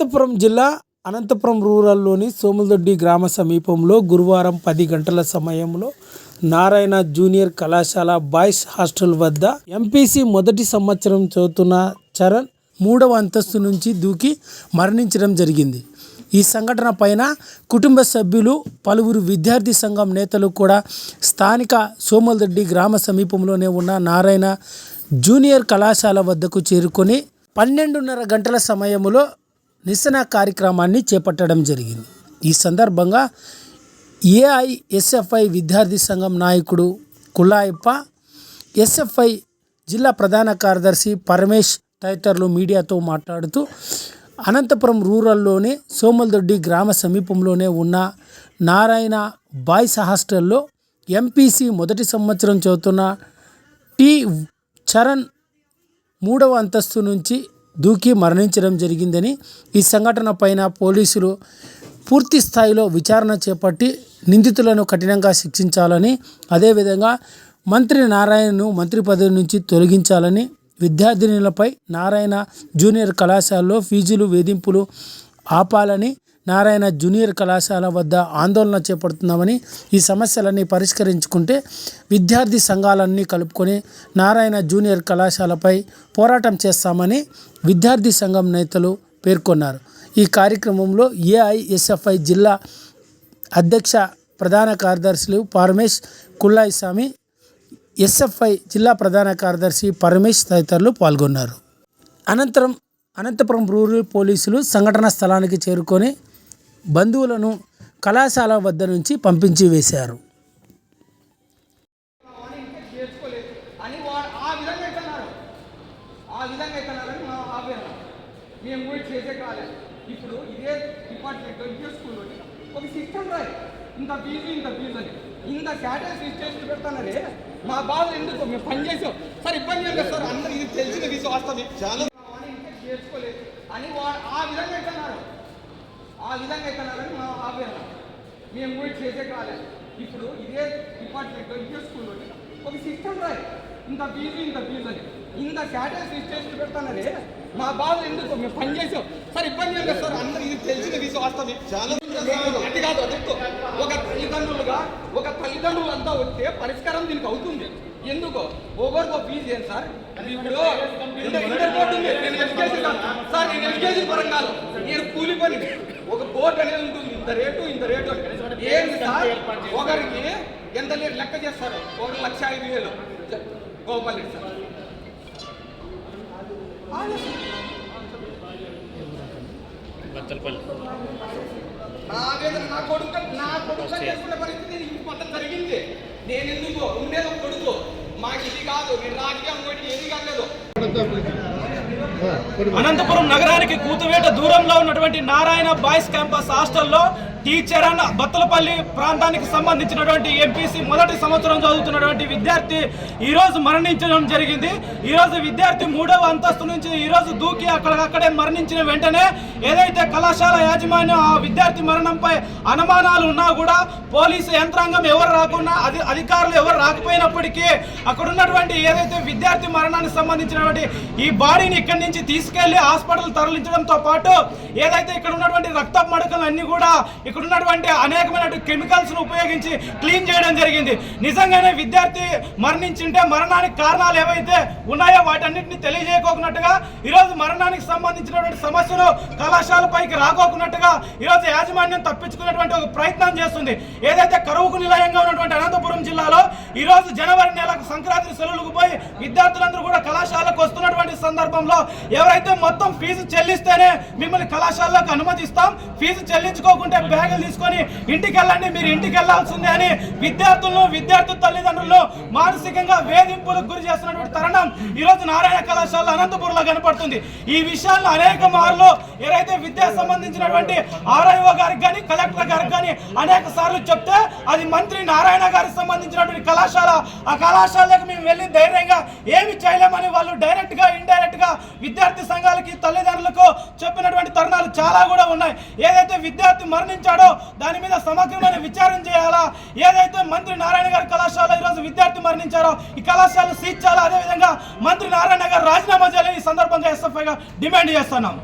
అనంతపురం జిల్లా అనంతపురం రూరల్లోని సోములదొడ్డి గ్రామ సమీపంలో గురువారం పది గంటల సమయంలో నారాయణ జూనియర్ కళాశాల బాయ్స్ హాస్టల్ వద్ద ఎంపీసీ మొదటి సంవత్సరం చదువుతున్న చరణ్ మూడవ అంతస్తు నుంచి దూకి మరణించడం జరిగింది. ఈ సంఘటన పైన కుటుంబ సభ్యులు పలువురు విద్యార్థి సంఘం నేతలు కూడా స్థానిక సోమలదొడ్డి గ్రామ సమీపంలోనే ఉన్న నారాయణ జూనియర్ కళాశాల వద్దకు చేరుకొని పన్నెండున్నర గంటల సమయంలో నిరసన కార్యక్రమాన్ని చేపట్టడం జరిగింది. ఈ సందర్భంగా ఏఐఎస్ఎఫ్ఐ విద్యార్థి సంఘం నాయకుడు కులాయప్ప ఎస్ఎఫ్ఐ జిల్లా ప్రధాన కార్యదర్శి పరమేష్ తదితరులు మీడియాతో మాట్లాడుతూ అనంతపురం రూరల్లోనే సోమల్దొడ్డి గ్రామ సమీపంలోనే ఉన్న నారాయణ బాయ్స్ హాస్టల్లో ఎంపీసీ మొదటి సంవత్సరం చదువుతున్న టి చరణ్ మూడవ అంతస్తు నుంచి దూకి మరణించడం జరిగిందని ఈ సంఘటన పైన పోలీసులు పూర్తి స్థాయిలో విచారణ చేపట్టి నిందితులను కఠినంగా శిక్షించాలని అదేవిధంగా మంత్రి నారాయణను మంత్రి పదవి నుంచి తొలగించాలని విద్యార్థినులపై నారాయణ జూనియర్ కళాశాలలో ఫీజులు వేధింపులు ఆపాలని నారాయణ జూనియర్ కళాశాల వద్ద ఆందోళన చేపడుతున్నామని ఈ సమస్యలన్నీ పరిష్కరించుకుంటే విద్యార్థి సంఘాలన్నీ కలుపుకొని నారాయణ జూనియర్ కళాశాలపై పోరాటం చేస్తామని విద్యార్థి సంఘం నేతలు పేర్కొన్నారు. ఈ కార్యక్రమంలో ఏఐఎస్ఎఫ్ఐ జిల్లా అధ్యక్ష ప్రధాన కార్యదర్శులు పరమేష్ కుల్లాయి స్వామి ఎస్ఎఫ్ఐ జిల్లా ప్రధాన కార్యదర్శి పరమేష్ తదితరులు పాల్గొన్నారు. అనంతరం అనంతపురం రూరల్ పోలీసులు సంఘటన స్థలానికి చేరుకొని బంధువులను కళాశాల వద్ద నుంచి పంపించి వేశారు. చేసుకోలేదు అని వాడు ఆ విధంగా అవుతున్నారు ఆ విధంగా అవుతున్నారని మా ఆవేదన. మేము కూడా చేసే కాలేదు ఇప్పుడు ఇదే డిపార్ట్మెంట్ ఇదే స్కూల్లో ఒక సిస్టమ్ రాయి. ఇంత ఫీజు ఇంత ఫీజు అని. ఇంత పెడతానరే మా బాధ ఎందుకు? మేము పని చేసాం. సార్ ఇబ్బంది ఏం లేదు సార్. అందరూ ఇది తెలిసిన చాలా చేసుకోలేదు అని వాడు ఆ విధంగా అవుతున్నారు ఆ విధంగా అవుతున్నారని మా ఆవేదన మేము కూడా చేసే కాలేదు ఇప్పుడు ఇదే డిపార్ట్మెంట్ ఇదే స్కూల్లో ఒక సిస్టమ్ రాయి. ఇంత ఫీజు ఇంత ఫీజు అని. ఇంత స్టాటస్ రిజిస్ట్రేషన్ పెడతానరే మా బాధ ఎందుకు? మేము పని చేసాం. సార్ ఇబ్బంది ఏం లేదు సార్. అందరూ ఇది తెలిసిన విషయం వాస్తవం చాలా అట్టి కాదు అదెక్కు ఒక తల్లిదండ్రులుగా ఒక తల్లిదండ్రులు అంతా వస్తే పరిష్కారం దీనికి అవుతుంది. ఎందుకు? ఓవర్గో ఫీజు ఏం సార్? ఇప్పుడు ఇంటర్ ఇంటర్ బోర్డు ఉంది. నేను ఎడ్యుకేషన్ కాదు. సార్ నేను ఎడ్యుకేషన్ పరంగా. నేను కూలి పని ఒక బోర్డు అనేది ఉంటుంది. ఇంత రేటు ఇంత రేటు. ఏంటి సార్? ఒకరికి ఎంత లెక్క చేస్తారు? ఒక లక్ష ఐదు వేలు. గోపాల్ సార్. నా ఆవేదన నా కొడుకు నా కొడుకు చేసుకునే పరిస్థితి మొత్తం జరిగింది. నేను ఎందుకు? ఉండేది కొడుకు. మాకు ఇది కాదు. నేను రాజకీయం ఏది కాలేదు. అనంతపురం. నగరానికి కూతువేట దూరంలో ఉన్నటువంటి నారాయణ బాయ్స్ క్యాంపస్ హాస్టల్లో టీచర్ అన్న బత్తలపల్లి ప్రాంతానికి సంబంధించినటువంటి ఎంపీసీ మొదటి సంవత్సరం చదువుతున్నటువంటి విద్యార్థి ఈరోజు మరణించడం జరిగింది. ఈరోజు విద్యార్థి మూడవ అంతస్తు నుంచి ఈరోజు దూకి అక్కడికక్కడే మరణించిన వెంటనే ఏదైతే కళాశాల యాజమాన్యం ఆ విద్యార్థి మరణంపై అనుమానాలు ఉన్నా కూడా పోలీసు యంత్రాంగం ఎవరు రాకున్నా అది అధికారులు ఎవరు రాకపోయినప్పటికీ అక్కడ ఉన్నటువంటి ఏదైతే విద్యార్థి మరణానికి సంబంధించినటువంటి ఈ బాడీని ఇక్కడి నుంచి తీసుకెళ్ళి హాస్పిటల్ తరలించడంతో పాటు ఏదైతే ఇక్కడ ఉన్నటువంటి రక్త మడకలు అన్ని కూడా ఇక్కడ ఉన్నటువంటి అనేకమైన కెమికల్స్ను ఉపయోగించి క్లీన్ చేయడం జరిగింది. నిజంగానే విద్యార్థి మరణించింటే మరణానికి కారణాలు ఏవైతే ఉన్నాయో వాటన్నిటిని తెలియజేయకోకున్నట్టుగా ఈరోజు మరణానికి సంబంధించినటువంటి సమస్యలు కళాశాల పైకి రాకోకున్నట్టుగా ఈరోజు యాజమాన్యం తప్పించుకునేటువంటి ఒక ప్రయత్నం చేస్తుంది. ఏదైతే కరువుకు నిలయంగా ఉన్నటువంటి అనంతపురం జిల్లాలో ఈ రోజు జనవరి నెలకు సంక్రాంతి సెలవులకు పోయి విద్యార్థులందరూ కూడా కళాశాలకు వస్తున్నటువంటి సందర్భంలో ఎవరైతే మొత్తం ఫీజు చెల్లిస్తేనే మిమ్మల్ని కళాశాలకు అనుమతిస్తాం ఫీజు చెల్లించుకోకుంటే బ్యాగులు తీసుకొని ఇంటికి వెళ్ళండి మీరు ఇంటికి వెళ్ళాల్సిందే అని విద్యార్థులను విద్యార్థుల తల్లిదండ్రులు మానసికంగా వేధింపులకు గురి చేస్తున్నటువంటి తరుణం ఈ రోజు నారాయణ కళాశాల అనంతపురంలో కనపడుతుంది. ఈ విషయాల్లో అనేక మార్లు ఏదైతే విద్యా సంబంధించినటువంటి ఆర్ఐఓ గారికి కానీ కలెక్టర్ గారికి కానీ అనేక సార్లు చెప్తే అది మంత్రి నారాయణ గారికి సంబంధించినటువంటి కళాశాల. ఆ కళాశాలకు మేము వెళ్ళి ధైర్యంగా ఏమి చేయలేమని వాళ్ళు చాలా కూడా ఉన్నాయి. ఏదైతే విద్యార్థి మరణించాడో దాని మీద సమగ్రమైన విచారణ చేయాలా? ఏదైతే మంత్రి నారాయణ గారి కళాశాల ఈరోజు విద్యార్థి మరణించారో ఈ కళాశాలను సీజ్ చేయాలా? అదేవిధంగా మంత్రి నారాయణ గారు రాజీనామా చేయాలని ఈ సందర్భంగా ఎస్ఎఫ్ఐగా డిమాండ్ చేస్తున్నాం.